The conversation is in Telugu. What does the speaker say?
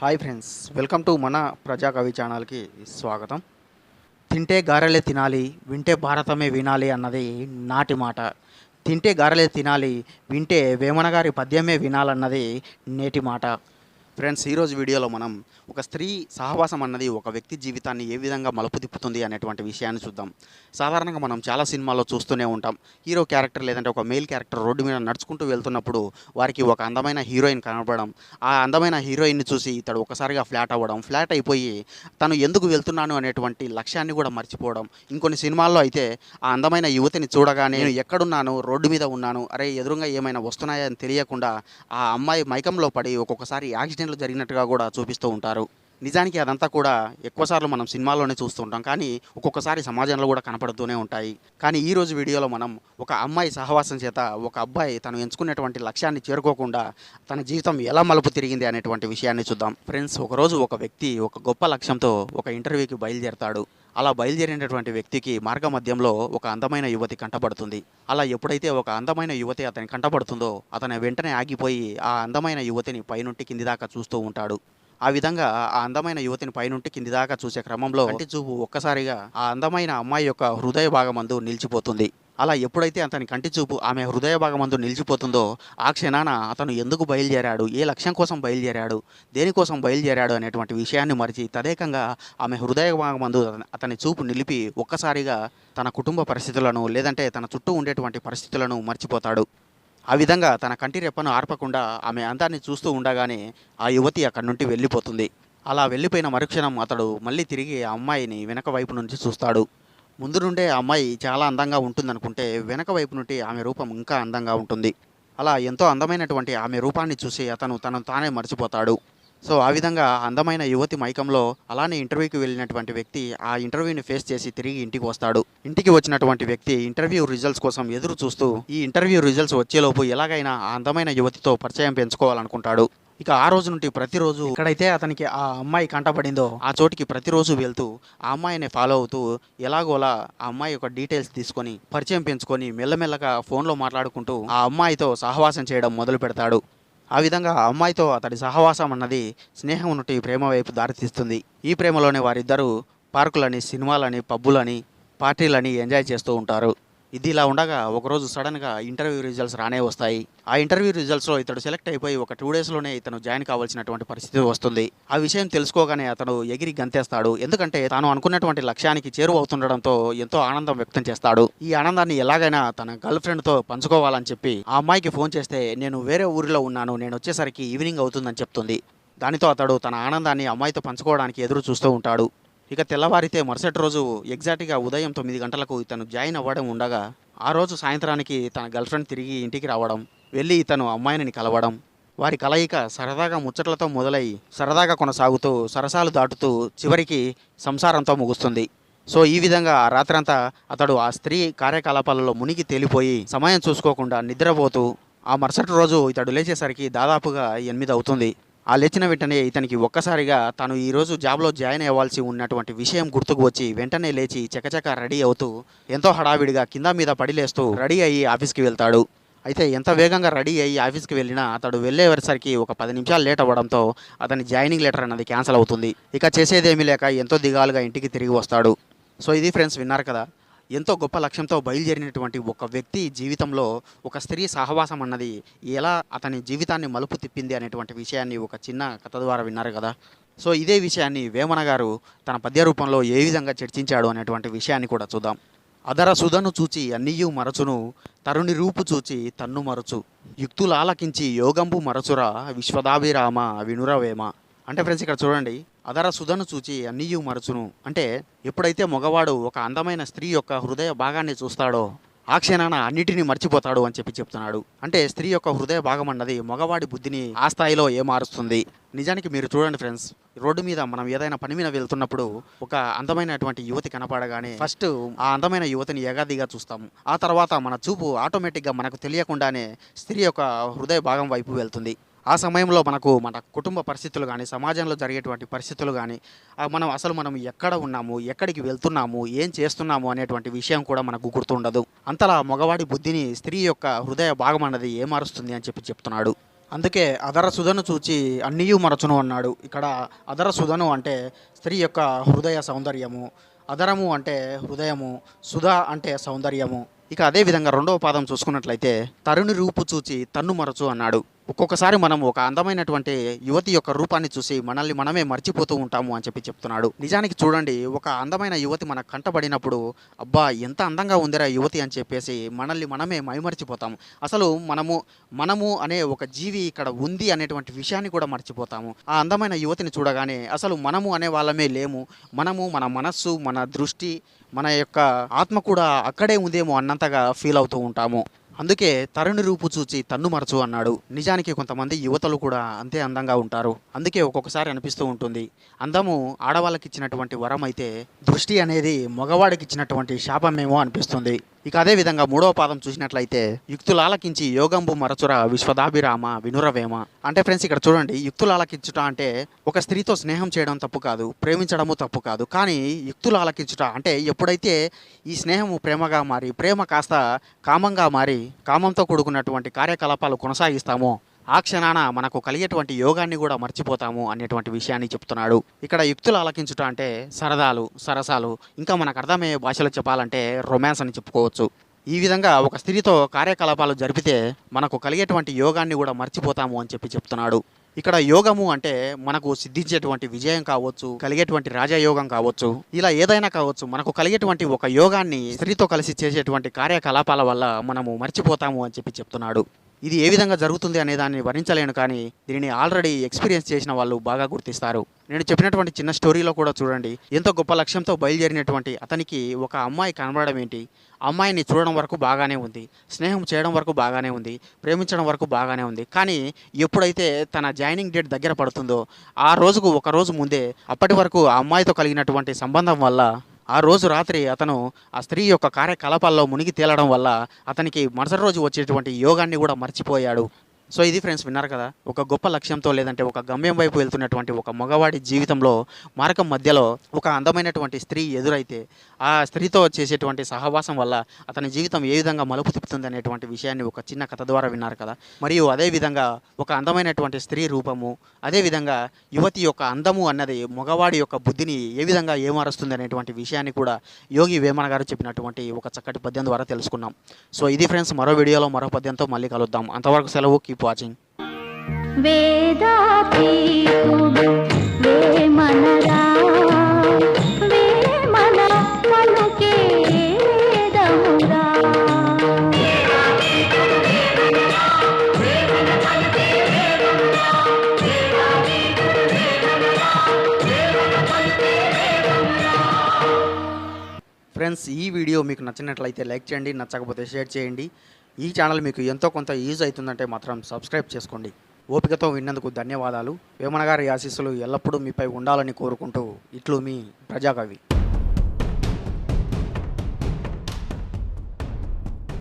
హాయ్ ఫ్రెండ్స్ వెల్కమ్ టు మన ప్రజాకవి ఛానల్కి స్వాగతం. తింటే గారెలే తినాలి వింటే భారతమే వినాలి అన్నది నాటి మాట. తింటే గారెలే తినాలి వింటే వేమన గారి పద్యమే వినాలన్నది నేటి మాట. ఫ్రెండ్స్ ఈరోజు వీడియోలో మనం ఒక స్త్రీ సహవాసం అన్నది ఒక వ్యక్తి జీవితాన్ని ఏ విధంగా మలుపు తిప్పుతుంది అనేటువంటి విషయాన్ని చూద్దాం. సాధారణంగా మనం చాలా సినిమాల్లో చూస్తూనే ఉంటాం. హీరో క్యారెక్టర్ లేదంటే ఒక మెయిల్ క్యారెక్టర్ రోడ్డు మీద నడుచుకుంటూ వెళ్తున్నప్పుడు వారికి ఒక అందమైన హీరోయిన్ కనబడడం ఆ అందమైన హీరోయిన్ని చూసి ఇతడు ఒకసారిగా ఫ్లాట్ అవ్వడం ఫ్లాట్ అయిపోయి తను ఎందుకు వెళ్తున్నాను అనేటువంటి లక్ష్యాన్ని కూడా మర్చిపోవడం. ఇంకొన్ని సినిమాల్లో అయితే ఆ అందమైన యువతిని చూడగానే నేను ఎక్కడున్నాను రోడ్డు మీద ఉన్నాను అరే ఎదురుగా ఏమైనా వస్తున్నాయని తెలియకుండా ఆ అమ్మాయి మైకంలో పడి ఒక్కొక్కసారి యాక్సిడెంట్ యాక్సిడెంట్లు జరిగినట్టుగా కూడా చూపిస్తూ ఉంటారు. నిజానికి అదంతా కూడా ఎక్కువసార్లు మనం సినిమాల్లోనే చూస్తూ ఉంటాం. కానీ ఒక్కొక్కసారి సమాజంలో కూడా కనపడుతూనే ఉంటాయి. కానీ ఈ రోజు వీడియోలో మనం ఒక అమ్మాయి సహవాసం చేత ఒక అబ్బాయి తను ఎంచుకున్నటువంటి లక్ష్యాన్ని చేరుకోకుండా తన జీవితం ఎలా మలుపు తిరిగింది అనేటువంటి విషయాన్ని చూద్దాం. ఫ్రెండ్స్ ఒకరోజు ఒక వ్యక్తి ఒక గొప్ప లక్ష్యంతో ఒక ఇంటర్వ్యూకి బయలుదేరతాడు. అలా బయలుదేరినటువంటి వ్యక్తికి మార్గ మధ్యంలో ఒక అందమైన యువతి కంటపడుతుంది. అలా ఎప్పుడైతే ఒక అందమైన యువతి అతని కంటపడుతుందో అతను వెంటనే ఆగిపోయి ఆ అందమైన యువతిని పైనుంటి కింది దాకా చూస్తూ ఉంటాడు. ఆ విధంగా ఆ అందమైన యువతిని పైనుంటి కింది దాకా చూసే క్రమంలో కంటి చూపు ఒక్కసారిగా ఆ అందమైన అమ్మాయి యొక్క హృదయ భాగమందు నిలిచిపోతుంది. అలా ఎప్పుడైతే అతని కంటి చూపు ఆమె హృదయ భాగమందు నిలిచిపోతుందో ఆ క్షణాన అతను ఎందుకు బయలుదేరాడు? ఏ లక్ష్యం కోసం బయలుదేరాడు? దేనికోసం బయలుదేరాడు అనేటువంటి విషయాన్ని మరిచి తదేకంగా ఆమె హృదయ భాగమందు అతని- చూపు నిలిపి ఒక్కసారిగా తన కుటుంబ పరిస్థితులను లేదంటే తన చుట్టూ ఉండేటువంటి పరిస్థితులను మర్చిపోతాడు. ఆ విధంగా తన కంటి రెప్పను ఆర్పకుండా ఆమె అందాన్ని చూస్తూ ఉండగానే ఆ యువతి అక్కడి నుండి వెళ్ళిపోతుంది. అలా వెళ్ళిపోయిన మరుక్షణం అతడు మళ్ళీ తిరిగి ఆ అమ్మాయిని వెనక వైపు నుంచి చూస్తాడు. ముందు నుండే అమ్మాయి చాలా అందంగా ఉంటుందనుకుంటే వెనక వైపు నుండి ఆమె రూపం ఇంకా అందంగా ఉంటుంది. అలా ఎంతో అందమైనటువంటి ఆమె రూపాన్ని చూసి అతను తనను తానే మర్చిపోతాడు. సో ఆ విధంగా అందమైన యువతి మైకంలో అలానే ఇంటర్వ్యూకి వెళ్ళినటువంటి వ్యక్తి ఆ ఇంటర్వ్యూని ఫేస్ చేసి తిరిగి ఇంటికి వస్తాడు. ఇంటికి వచ్చినటువంటి వ్యక్తి ఇంటర్వ్యూ రిజల్ట్స్ కోసం ఎదురు చూస్తూ ఈ ఇంటర్వ్యూ రిజల్ట్స్ వచ్చేలోపు ఎలాగైనా ఆ అందమైన యువతితో పరిచయం పెంచుకోవాలనుకుంటాడు. ఇక ఆ రోజు నుండి ప్రతిరోజు ఎక్కడైతే అతనికి ఆ అమ్మాయి కంటపడిందో ఆ చోటికి ప్రతిరోజు వెళ్తూ ఆ అమ్మాయిని ఫాలో అవుతూ ఎలాగోలా ఆ అమ్మాయి యొక్క డీటెయిల్స్ తీసుకొని పరిచయం పెంచుకొని మెల్లమెల్లగా ఫోన్లో మాట్లాడుకుంటూ ఆ అమ్మాయితో సహవాసం చేయడం మొదలు పెడతాడు. ఆ విధంగా ఆ అమ్మాయితో అతడి సహవాసం అన్నది స్నేహం నుండి ప్రేమ వైపు దారితీస్తుంది ఈ ప్రేమలోనే వారిద్దరూ పార్కులని సినిమాలని పబ్బులని పార్టీలని ఎంజాయ్ చేస్తూ ఉంటారు. ఇది ఇలా ఉండగా ఒకరోజు సడన్గా ఇంటర్వ్యూ రిజల్ట్స్ రానే వస్తాయి. ఆ ఇంటర్వ్యూ రిజల్ట్స్లో ఇతడు సెలెక్ట్ అయిపోయి ఒక టూ డేస్లోనే ఇతను జాయిన్ కావాల్సినటువంటి పరిస్థితి వస్తుంది. ఆ విషయం తెలుసుకోగానే అతను ఎగిరి గంతేస్తాడు. ఎందుకంటే తాను అనుకున్నటువంటి లక్ష్యానికి చేరువవుతుండడంతో ఎంతో ఆనందం వ్యక్తం చేస్తాడు. ఈ ఆనందాన్ని ఎలాగైనా తన గర్ల్ ఫ్రెండ్తో పంచుకోవాలని చెప్పి ఆ అమ్మాయికి ఫోన్ చేస్తే నేను వేరే ఊరిలో ఉన్నాను. నేను వచ్చేసరికి ఈవినింగ్ అవుతుందని చెప్తుంది. దానితో అతడు తన ఆనందాన్ని అమ్మాయితో పంచుకోవడానికి ఎదురు చూస్తూ ఉంటాడు. ఇక తెల్లవారితే మరుసటి రోజు ఎగ్జాక్ట్గా ఉదయం తొమ్మిది గంటలకు ఇతను జాయిన్ అవ్వడం ఉండగా ఆ రోజు సాయంత్రానికి తన గర్ల్ఫ్రెండ్ తిరిగి ఇంటికి రావడం వెళ్ళి ఇతను అమ్మాయిని కలవడం వారి కలయిక సరదాగా ముచ్చట్లతో మొదలై సరదాగా కొనసాగుతూ సరసాలు దాటుతూ చివరికి సంసారంతో ముగుస్తుంది. సో ఈ విధంగా ఆ రాత్రంతా అతడు ఆ స్త్రీ కార్యకలాపాలలో మునిగి తేలిపోయి సమయం చూసుకోకుండా నిద్రపోతూ ఆ మరుసటి రోజు ఇతడు లేచేసరికి దాదాపుగా ఎనిమిది అవుతుంది. ఆ లేచిన వెంటనే ఇతనికి ఒక్కసారిగా తను ఈరోజు జాబ్లో జాయిన్ అవ్వాల్సి ఉన్నటువంటి విషయం గుర్తుకు వచ్చి వెంటనే లేచి చకచక రెడీ అవుతూ ఎంతో హడావిడిగా కింద మీద పడిలేస్తూ రెడీ అయ్యి ఆఫీస్కి వెళ్తాడు. అయితే ఎంత వేగంగా రెడీ అయ్యి ఆఫీస్కి వెళ్ళినా అతడు వెళ్ళేసరికి ఒక పది నిమిషాలు లేట్ అవ్వడంతో అతని జాయినింగ్ లెటర్ అన్నది క్యాన్సిల్ అవుతుంది. ఇక చేసేదేమీ లేక ఎంతో దిగాలుగా ఇంటికి తిరిగి వస్తాడు. సో ఇది ఫ్రెండ్స్ విన్నారు కదా ఎంతో గొప్ప లక్ష్యంతో బయలుదేరినటువంటి ఒక వ్యక్తి జీవితంలో ఒక స్త్రీ సహవాసం అన్నది ఎలా అతని జీవితాన్ని మలుపు తిప్పింది అనేటువంటి విషయాన్ని ఒక చిన్న కథ ద్వారా విన్నారు కదా. సో ఇదే విషయాన్ని వేమన గారు తన పద్య రూపంలో ఏ విధంగా చర్చించాడు అనేటువంటి విషయాన్ని కూడా చూద్దాం. అదర సుధను చూచి అన్నియు మరచును తరుణి రూపు చూచి తన్ను మరచు. యుక్తులాలకించి యోగంబు మరచురా విశ్వదాభిరామ వినురవేమ. అంటే ఫ్రెండ్స్ ఇక్కడ చూడండి. అదర సుధను చూచి అన్నియు మరచును. అంటే ఎప్పుడైతే మగవాడు ఒక అందమైన స్త్రీ యొక్క హృదయ భాగాన్ని చూస్తాడో ఆ క్షణాన అన్నిటినీ మర్చిపోతాడు అని చెప్పి చెప్తున్నాడు. అంటే స్త్రీ యొక్క హృదయ భాగం అన్నది మగవాడి బుద్ధిని ఆ స్థాయిలో ఏమారుస్తుంది? నిజానికి మీరు చూడండి ఫ్రెండ్స్ రోడ్డు మీద మనం ఏదైనా పని మీద వెళ్తున్నప్పుడు ఒక అందమైనటువంటి యువతి కనపడగానే ఫస్ట్ ఆ అందమైన యువతిని యగాదిగా చూస్తాము. ఆ తర్వాత మన చూపు ఆటోమేటిక్గా మనకు తెలియకుండానే స్త్రీ యొక్క హృదయ భాగం వైపు వెళ్తుంది. ఆ సమయంలో మనకు మన కుటుంబ పరిస్థితులు కానీ సమాజంలో జరిగేటువంటి పరిస్థితులు కానీ మనం అసలు మనం ఎక్కడ ఉన్నాము ఎక్కడికి వెళ్తున్నాము ఏం చేస్తున్నాము అనేటువంటి విషయం కూడా మనకు గుర్తుండదు. అంతలా మగవాడి బుద్ధిని స్త్రీ యొక్క హృదయ భాగం అన్నది ఏమారుస్తుంది అని చెప్పి చెప్తున్నాడు. అందుకే అదర సుధను చూచి అన్నీయు మరచును అన్నాడు. ఇక్కడ అదర సుధను అంటే స్త్రీ యొక్క హృదయ సౌందర్యము అదరము అంటే హృదయము సుధ అంటే సౌందర్యము. ఇక అదే విధంగా రెండవ పాదం చూసుకున్నట్లయితే తరుణి రూపు చూచి తన్ను మరచు అన్నాడు. ఒక్కొక్కసారి మనం ఒక అందమైనటువంటి యువతి యొక్క రూపాన్ని చూసి మనల్ని మనమే మర్చిపోతూ ఉంటాము అని చెప్పి చెప్తున్నాడు. నిజానికి చూడండి ఒక అందమైన యువతి మన కంటబడినప్పుడు అబ్బా ఎంత అందంగా ఉందిరా యువతి అని చెప్పేసి మనల్ని మనమే మైమర్చిపోతాము. అసలు మనము మనము అనే ఒక జీవి ఇక్కడ ఉంది అనేటువంటి విషయాన్ని కూడా మర్చిపోతాము. ఆ అందమైన యువతిని చూడగానే అసలు మనము అనే వాళ్ళమే లేము. మనము మన మనస్సు మన దృష్టి మన యొక్క ఆత్మ కూడా అక్కడే ఉందేమో అన్నంతగా ఫీల్ అవుతూ ఉంటాము. అందుకే తరుణి రూపు చూచి తన్ను మరచు అన్నాడు. నిజానికి కొంతమంది యువతలు కూడా అంతే అందంగా ఉంటారు. అందుకే ఒక్కొక్కసారి అనిపిస్తూ ఉంటుంది. అందము ఆడవాళ్ళకి ఇచ్చినటువంటి వరం అయితే దృష్టి అనేది మగవాడికి ఇచ్చినటువంటి శాపమేమో అనిపిస్తుంది. ఇక అదే విధంగా మూడవ పాదం చూసినట్లయితే యుక్తులాలకించి యోగంబు మరచుర విశ్వదాభిరామ వినురవేమ. అంటే ఫ్రెండ్స్ ఇక్కడ చూడండి యుక్తులాలకించుట అంటే ఒక స్త్రీతో స్నేహం చేయడం తప్పు కాదు ప్రేమించడము తప్పు కాదు. కానీ యుక్తులాలకించుట అంటే ఎప్పుడైతే ఈ స్నేహము ప్రేమగా మారి ప్రేమ కాస్త కామంగా మారి కామంతో కూడుకున్నటువంటి కార్యకలాపాలు కొనసాగిస్తామో. ఆ క్షణాన మనకు కలిగేటువంటి యోగాన్ని కూడా మర్చిపోతాము అనేటువంటి విషయాన్ని చెప్తున్నాడు. ఇక్కడ యుక్తులు ఆలకించుట అంటే సరదాలు సరసాలు ఇంకా మనకు అర్థమయ్యే భాషలో చెప్పాలంటే రొమాన్స్ అని చెప్పుకోవచ్చు. ఈ విధంగా ఒక స్త్రీతో కార్యకలాపాలు జరిపితే మనకు కలిగేటువంటి యోగాన్ని కూడా మర్చిపోతాము అని చెప్పి చెప్తున్నాడు. ఇక్కడ యోగము అంటే మనకు సిద్ధించేటువంటి విజయం కావచ్చు కలిగేటువంటి రాజయోగం కావచ్చు ఇలా ఏదైనా కావచ్చు మనకు కలిగేటువంటి ఒక యోగాన్ని స్త్రీతో కలిసి చేసేటువంటి కార్యకలాపాల వల్ల మనము మర్చిపోతాము అని చెప్పి చెప్తున్నాడు. ఇది ఏ విధంగా జరుగుతుంది అనే దాన్ని వర్ణించలేను కానీ దీనిని ఆల్రెడీ ఎక్స్పీరియన్స్ చేసిన వాళ్ళు బాగా గుర్తిస్తారు. నేను చెప్పినటువంటి చిన్న స్టోరీలో కూడా చూడండి. ఎంతో గొప్ప లక్ష్యంతో బయలుదేరినటువంటి అతనికి ఒక అమ్మాయి కనబడడం ఏంటి? అమ్మాయిని చూడడం వరకు బాగానే ఉంది. స్నేహం చేయడం వరకు బాగానే ఉంది. ప్రేమించడం వరకు బాగానే ఉంది. కానీ ఎప్పుడైతే తన జాయినింగ్ డేట్ దగ్గర పడుతుందో ఆ రోజుకు ఒక రోజు ముందే అప్పటి వరకు ఆ అమ్మాయితో కలిగినటువంటి సంబంధం వల్ల ఆ రోజు రాత్రి అతను ఆ స్త్రీ యొక్క కార్యకలాపాల్లో మునిగి తేలడం వల్ల అతనికి మరుసటి రోజు వచ్చేటువంటి యోగాన్ని కూడా మర్చిపోయాడు. సో ఇది ఫ్రెండ్స్ విన్నారు కదా ఒక గొప్ప లక్ష్యంతో లేదంటే ఒక గమ్యం వైపు వెళ్తున్నటువంటి ఒక మగవాడి జీవితంలో మార్గం మధ్యలో ఒక అందమైనటువంటి స్త్రీ ఎదురైతే ఆ స్త్రీతో చేసేటువంటి సహవాసం వల్ల అతని జీవితం ఏ విధంగా మలుపు తిప్పుతుంది అనేటువంటి విషయాన్ని ఒక చిన్న కథ ద్వారా విన్నారు కదా. మరియు అదే విధంగా ఒక అందమైనటువంటి స్త్రీ రూపము అదేవిధంగా యువతి యొక్క అందము అన్నది మగవాడి యొక్క బుద్ధిని ఏ విధంగా ఏమారుస్తుంది అనేటువంటి విషయాన్ని కూడా యోగి వేమన గారు చెప్పినటువంటి ఒక చక్కటి పద్యం ద్వారా తెలుసుకున్నాం. సో ఇది ఫ్రెండ్స్ మరో వీడియోలో మరో పద్యంతో మళ్ళీ కలుద్దాం. అంతవరకు సెలవు కీప్ వాచింగ్ పలుకే వేదమురా. ఫ్రెండ్స్ ఈ వీడియో మీకు నచ్చినట్లయితే లైక్ చేయండి నచ్చకపోతే షేర్ చేయండి. ఈ ఛానల్ మీకు ఎంతో కొంత యూజ్ అవుతుందంటే మాత్రం సబ్స్క్రైబ్ చేసుకోండి. ఓపికతో విన్నందుకు ధన్యవాదాలు. వేమన గారి ఆశీస్సులు ఎల్లప్పుడూ మీపై ఉండాలని కోరుకుంటూ ఇట్లు మీ ప్రజాకవి.